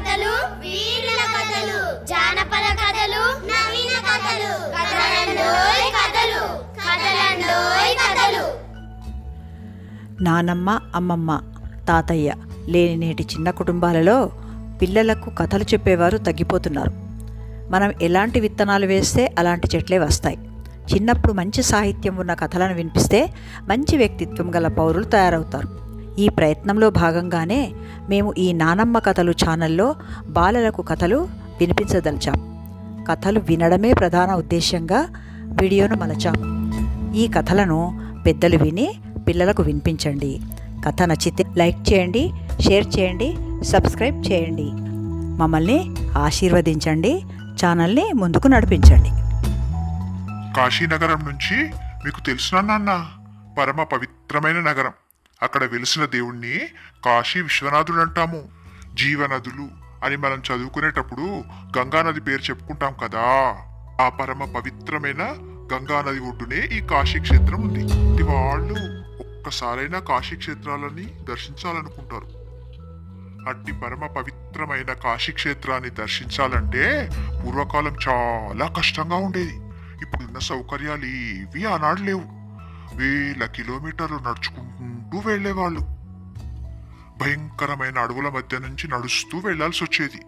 కథలు వీరుల కథలు జానపద కథలు నవీన కథలు కథలండోయ్ కథలు కథలండోయ్ కథలు. నానమ్మ అమ్మమ్మ తాతయ్య లేని నేటి చిన్న కుటుంబాలలో పిల్లలకు కథలు చెప్పేవారు తగ్గిపోతున్నారు. మనం ఎలాంటి విత్తనాలు వేస్తే అలాంటి చెట్లే వస్తాయి. చిన్నప్పుడు మంచి సాహిత్యం ఉన్న కథలను వినిపిస్తే మంచి వ్యక్తిత్వం గల పౌరులు తయారవుతారు. ఈ ప్రయత్నంలో భాగంగానే మేము ఈ నానమ్మ కథలు ఛానల్లో బాలలకు కథలు వినిపించదలిచాం. కథలు వినడమే ప్రధాన ఉద్దేశ్యంగా వీడియోను మలచాం. ఈ కథలను పెద్దలు విని పిల్లలకు వినిపించండి. కథ నచ్చితే లైక్ చేయండి షేర్ చేయండి సబ్స్క్రైబ్ చేయండి. మమ్మల్ని ఆశీర్వదించండి ఛానల్ని ముందుకు నడిపించండి. కాశీనగరం నుంచి మీకు తెలుసునా నాన్న? పరమ పవిత్రమైన నగరం. అక్కడ వెలిసిన దేవుణ్ణి కాశీ విశ్వనాథుడు అంటాము జీవనదులు అని మనం చదువుకునేటప్పుడు గంగానది పేరు చెప్పుకుంటాం కదా. ఆ పరమ పవిత్రమైన గంగానది ఒడ్డునే ఈ కాశీ క్షేత్రం ఉంది. ఇది వాళ్ళు ఒక్కసారైనా కాశీ క్షేత్రాలని దర్శించాలనుకుంటారు. అట్టి పరమ పవిత్రమైన కాశీ క్షేత్రాన్ని దర్శించాలంటే పూర్వకాలం చాలా కష్టంగా ఉండేది. ఇప్పుడున్న సౌకర్యాలు ఏవి ఆనాడు లేవు. వేల కిలోమీటర్లు నడుచుకుంటూ వెళ్ళేవాళ్ళు. భయంకరమైన అడవుల మధ్య నుంచి నడుస్తూ వెళ్ళాల్సి వచ్చేది.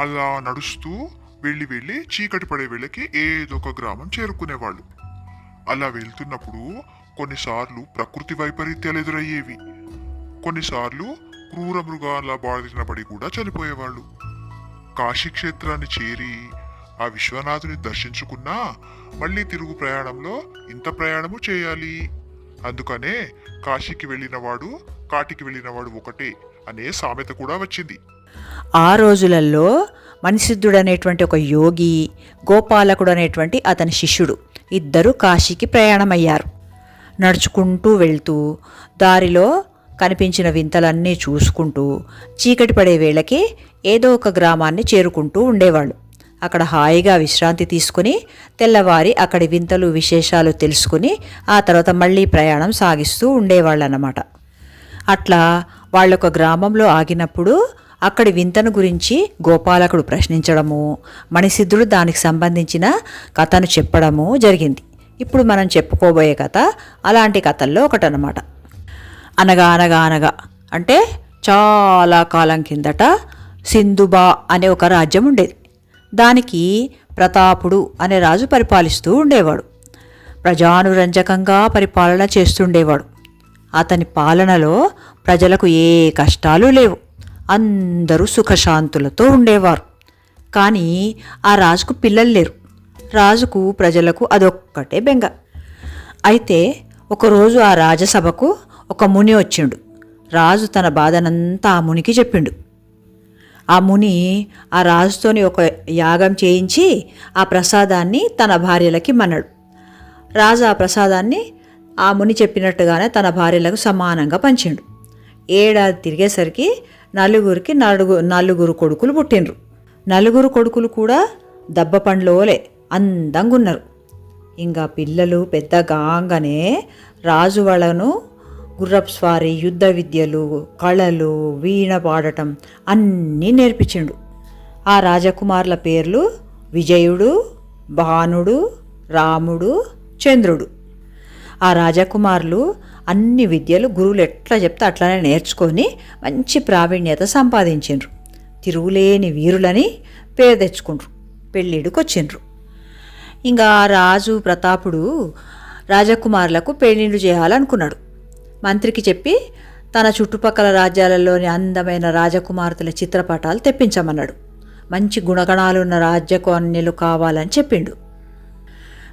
అలా నడుస్తూ వెళ్ళి వెళ్ళి చీకటి పడే వేళకి ఏదో ఒక గ్రామం చేరుకునేవాళ్ళు. అలా వెళ్తున్నప్పుడు కొన్నిసార్లు ప్రకృతి వైపరీత్యాలు ఎదురయ్యేవి. కొన్నిసార్లు క్రూర మృగాల బాధిన పడి కూడా చనిపోయేవాళ్ళు. కాశీ క్షేత్రాన్ని చేరి ఆ విశ్వనాథుని దర్శించుకున్నా మళ్ళీ తిరుగు ప్రయాణంలో ఇంత ప్రయాణము చేయాలి. అందుకనే కాశీకి వెళ్ళినవాడు కాటికి వెళ్ళినవాడు ఒకటే అనే సామెత కూడా వచ్చింది. ఆ రోజులలో మణిసిద్ధుడు అనేటువంటి ఒక యోగి గోపాలకుడు అనేటువంటి అతని శిష్యుడు ఇద్దరు కాశీకి ప్రయాణమయ్యారు. నడుచుకుంటూ వెళ్తూ దారిలో కనిపించిన వింతలన్నీ చూసుకుంటూ చీకటి పడే వేళకి ఏదో ఒక గ్రామాన్ని చేరుకుంటూ ఉండేవాళ్ళు. అక్కడ హాయిగా విశ్రాంతి తీసుకుని తెల్లవారి అక్కడి వింతలు విశేషాలు తెలుసుకుని ఆ తర్వాత మళ్ళీ ప్రయాణం సాగిస్తూ ఉండేవాళ్ళన్నమాట అట్లా వాళ్ళొక గ్రామంలో ఆగినప్పుడు అక్కడి వింతను గురించి గోపాలకుడు ప్రశ్నించడము మణిసిద్ధుడు దానికి సంబంధించిన కథను చెప్పడము జరిగింది. ఇప్పుడు మనం చెప్పుకోబోయే కథ అలాంటి కథల్లో ఒకటనమాట అనగా అనగా అనగా అంటే చాలా కాలం కిందట సింధుబా అనే ఒక రాజ్యం ఉండేది. దానికి ప్రతాపుడు అనే రాజు పరిపాలిస్తూ ఉండేవాడు. ప్రజానురంజకంగా పరిపాలన చేస్తుండేవాడు. అతని పాలనలో ప్రజలకు ఏ కష్టాలు లేవు. అందరూ సుఖశాంతులతో ఉండేవారు. కానీ ఆ రాజుకు పిల్లలు లేరు. రాజుకు ప్రజలకు అదొక్కటే బెంగ. అయితే ఒకరోజు ఆ రాజసభకు ఒక ముని వచ్చిండు. రాజు తన బాధనంతా ఆ మునికి చెప్పిండు. ఆ ముని ఆ రాజుతోని ఒక యాగం చేయించి ఆ ప్రసాదాన్ని తన భార్యలకి మన్నాడు. రాజు ఆ ప్రసాదాన్ని ఆ ముని చెప్పినట్టుగానే తన భార్యలకు సమానంగా పంచిండు. ఏడాది తిరిగేసరికి నలుగురికి నలుగు నలుగురు కొడుకులు పుట్టిండ్రు. నలుగురు కొడుకులు కూడా దెబ్బ పండ్లోలే అందంగా ఉన్నారు ఇంకా పిల్లలు పెద్ద గాంగానే రాజు వాళ్ళను గుర్రపు స్వారీ యుద్ధ విద్యలు కళలు వీణ పాడటం అన్నీ నేర్పించిండు. ఆ రాజకుమారుల పేర్లు విజయుడు భానుడు రాముడు చంద్రుడు. ఆ రాజకుమారులు అన్ని విద్యలు గురువులు ఎట్లా చెప్తే అట్లానే నేర్చుకొని మంచి ప్రావీణ్యత సంపాదించిండ్రు. తిరుగులేని వీరులని పేరు తెచ్చుకుండ్రు. పెళ్ళిడికి వచ్చిండ్రు ఇంకా రాజు ప్రతాపుడు రాజకుమారులకు పెళ్ళిళ్ళు చేయాలనుకున్నాడు. మంత్రికి చెప్పి తన చుట్టుపక్కల రాజ్యాలలోని అందమైన రాజకుమార్తెల చిత్రపటాలు తెప్పించమన్నాడు. మంచి గుణగణాలున్న రాజ్యకన్యలు కావాలని చెప్పిండు.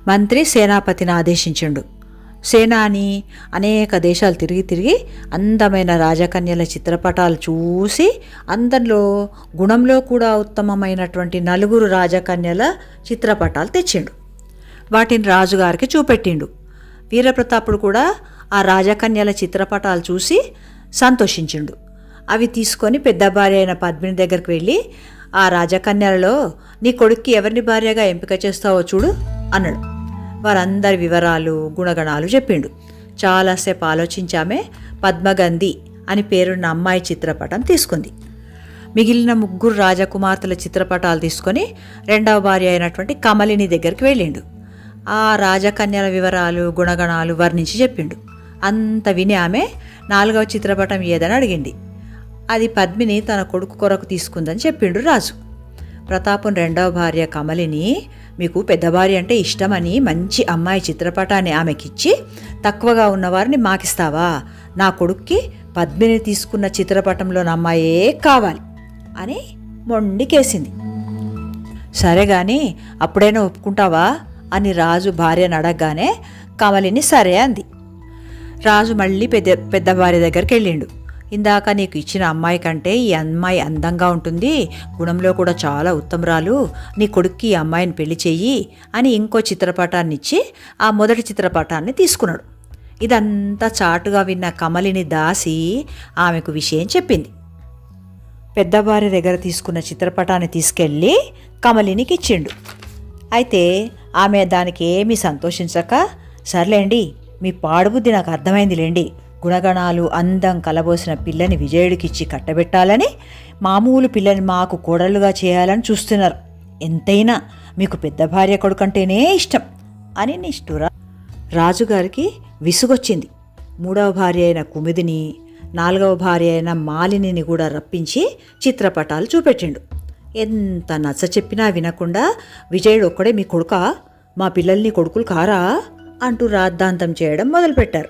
మంత్రి సేనాపతిని ఆదేశించిండు. సేనాని అనేక దేశాలు తిరిగి తిరిగి అందమైన రాజకన్యల చిత్రపటాలు చూసి అందరిలో గుణంలో కూడా ఉత్తమమైనటువంటి నలుగురు రాజకన్యల చిత్రపటాలు తెచ్చిండు. వాటిని రాజుగారికి చూపెట్టిండు. వీరప్రతాపుడు కూడా ఆ రాజకన్యల చిత్రపటాలు చూసి సంతోషించిండు. అవి తీసుకొని పెద్ద భార్య అయిన పద్మిని దగ్గరికి వెళ్ళి ఆ రాజకన్యలలో నీ కొడుక్కి ఎవరిని భార్యగా ఎంపిక చేస్తావో చూడు అన్నాడు. వారందరి వివరాలు గుణగణాలు చెప్పిండు. చాలాసేపు ఆలోచించామే పద్మగంధి అని పేరున్న అమ్మాయి చిత్రపటం తీసుకుంది. మిగిలిన ముగ్గురు రాజకుమార్తెల చిత్రపటాలు తీసుకొని రెండవ భార్య అయినటువంటి కమలిని దగ్గరికి వెళ్ళిండు. ఆ రాజకన్యల వివరాలు గుణగణాలు వర్ణించి చెప్పిండు. అంత విని ఆమె నాలుగవ చిత్రపటం ఏదని అడిగింది. అది పద్మిని తన కొడుకు కొరకు తీసుకుందని చెప్పిండు రాజు. ప్రతాపం రెండవ భార్య కమలిని మీకు పెద్ద భార్య అంటే ఇష్టమని మంచి అమ్మాయి చిత్రపటాన్ని ఆమెకిచ్చి తక్కువగా ఉన్నవారిని మాకిస్తావా? నా కొడుక్కి పద్మిని తీసుకున్న చిత్రపటంలోని అమ్మాయే కావాలి అని మొండికేసింది సరే గాని అప్పుడైనా ఒప్పుకుంటావా? అని రాజు భార్యను అడగగానే కమలిని సరే అంది. రాజు మళ్ళీ పెద్ద పెద్దవారి దగ్గరికి వెళ్ళిండు. ఇందాక నీకు ఇచ్చిన అమ్మాయి కంటే ఈ అమ్మాయి అందంగా ఉంటుంది గుణంలో కూడా చాలా ఉత్తమరాలు నీ కొడుక్కి ఈ అమ్మాయిని పెళ్ళి చెయ్యి అని ఇంకో చిత్రపటాన్ని ఇచ్చి ఆ మొదటి చిత్రపటాన్ని తీసుకున్నాడు. ఇదంతా చాటుగా విన్న కమలిని దాసి ఆమెకు విషయం చెప్పింది. పెద్దవారి దగ్గర తీసుకున్న చిత్రపటాన్ని తీసుకెళ్ళి కమలినికి ఇచ్చిండు. అయితే ఆమె దానికి ఏమీ సంతోషించక సర్లేండి మీ పాడుబుద్ధి నాకు అర్థమైంది లేండి గుణగణాలు అందం కలబోసిన పిల్లని విజయుడికిచ్చి కట్టబెట్టాలని మామూలు పిల్లని మాకు కోడలుగా చేయాలని చూస్తున్నారు. ఎంతైనా మీకు పెద్ద భార్య కొడుకంటేనే ఇష్టం అని నిష్ఠురా రాజుగారికి విసుగొచ్చింది. మూడవ భార్య అయిన కుమిదిని నాలుగవ భార్య అయిన మాలినిని కూడా రప్పించి చిత్రపటాలు చూపెట్టిండు. ఎంత నచ్చ చెప్పినా వినకుండా విజయుడు ఒక్కడే మీ కొడుక? మా పిల్లల్ని కొడుకులు కారా? అంటూ రాద్ధాంతం చేయడం మొదలుపెట్టారు.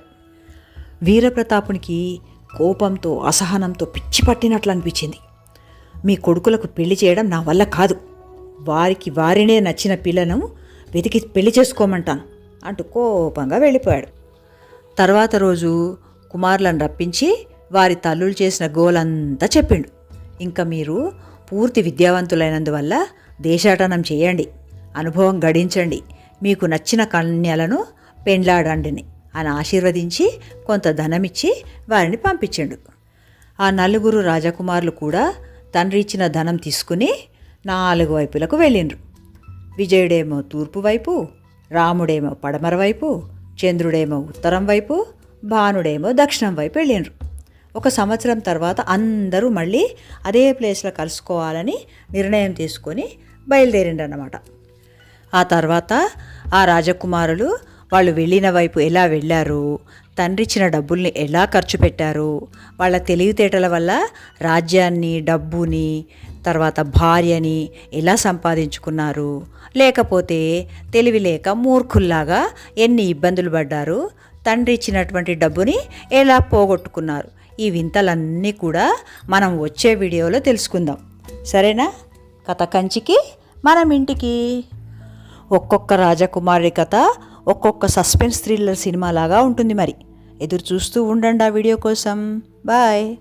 వీరప్రతాపునికి కోపంతో అసహనంతో పిచ్చి పట్టినట్లు అనిపించింది. మీ కొడుకులకు పెళ్ళి చేయడం నా వల్ల కాదు. వారికి వారినే నచ్చిన పిల్లను వెతికి పెళ్ళి చేసుకోమంటాను అంటూ కోపంగా వెళ్ళిపోయాడు. తర్వాత రోజు కుమారులను రప్పించి వారి తల్లులు చేసిన గోలంతా చెప్పిండు. ఇంకా మీరు పూర్తి విద్యావంతులైనందువల్ల దేశాటనం చేయండి. అనుభవం గడించండి. మీకు నచ్చిన కన్యలను పెండ్లాడండిని. అని ఆశీర్వదించి కొంత ధనమిచ్చి వారిని పంపించిండు. ఆ నలుగురు రాజకుమారులు కూడా తండ్రి ఇచ్చిన ధనం తీసుకుని నాలుగు వైపులకు వెళ్ళిండ్రు. విజయుడేమో తూర్పు వైపు రాముడేమో పడమర వైపు చంద్రుడేమో ఉత్తరం వైపు భానుడేమో దక్షిణం వైపు వెళ్ళిండ్రు. ఒక సంవత్సరం తర్వాత అందరూ మళ్ళీ అదే ప్లేస్లో కలుసుకోవాలని నిర్ణయం తీసుకొని బయలుదేరిండ్రన్నమాట. ఆ తర్వాత ఆ రాజకుమారులు వాళ్ళు వెళ్ళిన వైపు ఎలా వెళ్ళారు? తండ్రిచ్చిన డబ్బుల్ని ఎలా ఖర్చు పెట్టారు? వాళ్ళ తెలివితేటల వల్ల రాజ్యాన్ని డబ్బుని తర్వాత భార్యని ఎలా సంపాదించుకున్నారు? లేకపోతే తెలివి లేక మూర్ఖుల్లాగా ఎన్ని ఇబ్బందులు పడ్డారు? తండ్రి ఇచ్చినటువంటి డబ్బుని ఎలా పోగొట్టుకున్నారు? ఈ వింతలన్నీ కూడా మనం వచ్చే వీడియోలో తెలుసుకుందాం. సరేనా? కథ కంచికి మనం ఇంటికి. ఒక్కొక్క రాజకుమారి కథ ఒక్కొక్క సస్పెన్స్ థ్రిల్లర్ సినిమా లాగా ఉంటుంది మరి. ఎదురు చూస్తూ ఉండండి ఆ వీడియో కోసం. బాయ్.